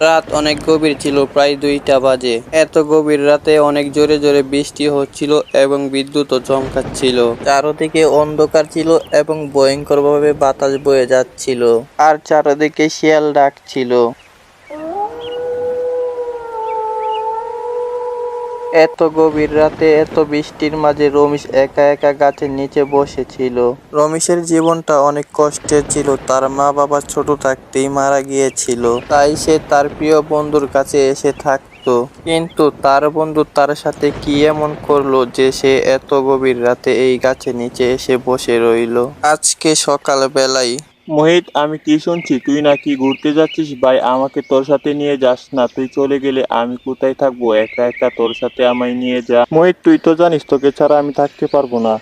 রাত অনেক গভীর ছিল, প্রায় দুইটা বাজে। এত গভীর রাতে অনেক জোরে জোরে বৃষ্টি হচ্ছিল এবং বিদ্যুৎও চমকাচ্ছিল। চারোদিকে অন্ধকার ছিল এবং ভয়ঙ্করভাবে বাতাস বয়ে যাচ্ছিল। আর চারোদিকে শিয়াল ডাকছিল। এত গভীর রাতে এত বৃষ্টির মাঝে রমেশ একা একা গাছের নিচে বসেছিল। রমেশের জীবনটা অনেক কষ্টের ছিল, তার মা বাবা ছোট থাকতেই মারা গিয়েছিল, তাই সে তার প্রিয় বন্ধুর কাছে এসে থাকতো। কিন্তু তার বন্ধু তার সাথে কি এমন করল যে সে এত গভীর রাতে এই গাছের নিচে এসে বসে রইল? আজকে সকাল বেলায় মোহিত, আমি কি শুনছি? তুই নাকি ঘুরতে যাচ্ছিস? ভাই, আমাকে তোর সাথে নিয়ে যাস না। তুই চলে গেলে আমি কোথায় থাকব? একা একা তোর সাথে আমায় নিয়ে যা। মোহিত, তুই তো জানিস, তোকে ছাড়া আমি থাকতে পারব না।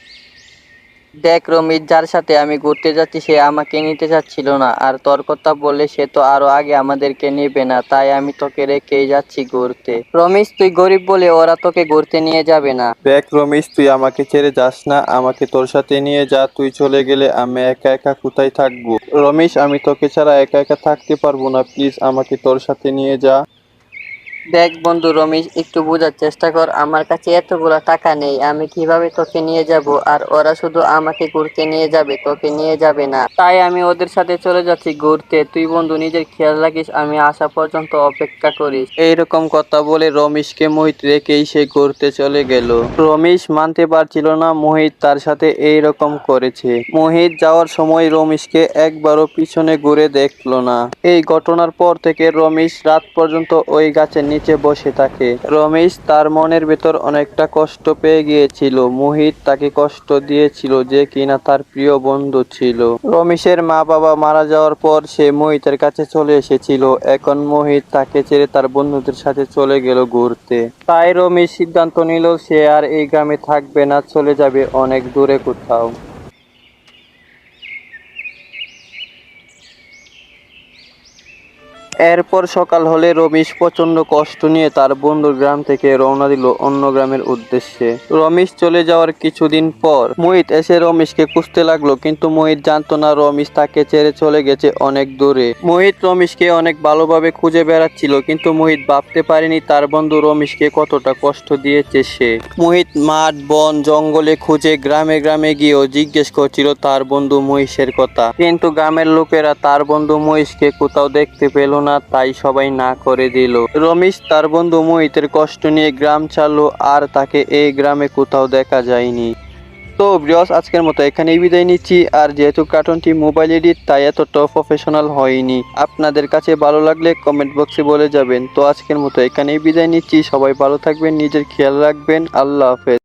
দেখ রমিত, যার সাথে আমি ঘুরতে যাচ্ছি, সে আমাকে নিতে চাচ্ছিল না। আর তোর কথা বললে সে তো আরও আগে আমাদেরকে নেবে না, তাই আমি তোকে রেখেই যাচ্ছি ঘুরতে। রমেশ তুই গরিব বলে ওরা তোকে ঘুরতে নিয়ে যাবে না। দেখ রমেশ তুই আমাকে ছেড়ে যাস না, আমাকে তোর সাথে নিয়ে যা, তুই চলে গেলে আমি একা একা কোথায় থাকব? রমেশ আমি তোকে ছাড়া একা একা থাকতে পারব না, প্লিজ আমাকে তোর সাথে নিয়ে যা। দেখ বন্ধু রমেশ একটু বোঝার চেষ্টা কর আমার কাছে এতগুলো টাকা নেই আমি কীভাবে তোকে নিয়ে যাব? আর ওরা শুধু আমাকে ঘুরতে নিয়ে যাবে তোকে নিয়ে যাবে না। তাই আমি ওদের সাথে চলে যাচ্ছি ঘুরতে। তুই বন্ধু নিজের খেয়াল রাখিস আমি আসা পর্যন্ত অপেক্ষা করিস। এইরকম কথা বলে রমেশকে মোহিত রেখেই সে ঘুরতে চলে গেল। রমেশ মানতে পারছিল না মোহিত তার সাথে এই রকম করেছে। মোহিত যাওয়ার সময় রমেশকে একবারও পিছনে ঘুরে দেখল না। এই ঘটনার পর থেকে রমেশ রাত পর্যন্ত ওই গাছের নিচে বসে থাকে। রমেশ তার মনের ভেতর অনেকটা কষ্ট পেয়ে গিয়েছিল। মোহিত তাকে কষ্ট দিয়েছিল যে কিনা তার প্রিয় বন্ধু ছিল। রমেশের মা বাবা মারা যাওয়ার পর সে মোহিতের কাছে চলে এসেছিল। এখন মোহিত তাকে ছেড়ে তার বন্ধুদের সাথে চলে গেল ঘুরতে। তাই রমেশ সিদ্ধান্ত নিল, সে আর এই গ্রামে থাকবে না, চলে যাবে অনেক দূরে কোথাও। এরপর সকাল হলে রমেশ প্রচণ্ড কষ্ট নিয়ে তার বন্ধুর গ্রাম থেকে রওনা দিল অন্য গ্রামের উদ্দেশ্যে। রমেশ চলে যাওয়ার কিছুদিন পর মোহিত এসে রমেশকে খুঁজতে লাগল, কিন্তু মোহিত জানতো না রমেশ তাকে ছেড়ে চলে গেছে অনেক দূরে। মোহিত রমেশকে অনেক ভালোভাবে খুঁজে বেড়াচ্ছিল, কিন্তু মোহিত ভাবতে পারেনি তার বন্ধু রমেশকে কতটা কষ্ট দিয়েছে সে। মোহিত মাঠ, বন, জঙ্গলে খুঁজে গ্রামে গ্রামে গিয়েও জিজ্ঞেস করছিল তার বন্ধু মহিষের কথা। কিন্তু গ্রামের লোকেরা তার বন্ধু মহিষকে কোথাও দেখতে পেল না, তাই সবাই না করে দিল। রমেশ তার বন্ধু মোহিতের কষ্ট নিয়ে গ্রাম ছাড়লো, আর তাকে এই গ্রামে কোথাও দেখা যায়নি। তো ব্রিয়স আজকের মতো এখানেই বিদায় নিচ্ছি। আর যেহেতু কার্টুনটি মোবাইল এডিট তাই এতটা প্রফেশনাল হয়নি। আপনাদের কাছে ভালো লাগলে কমেন্ট বক্সে বলে যাবেন। তো আজকের মতো এখানেই বিদায় নিচ্ছি। সবাই ভালো থাকবেন, নিজের খেয়াল রাখবেন। আল্লাহ হাফেজ।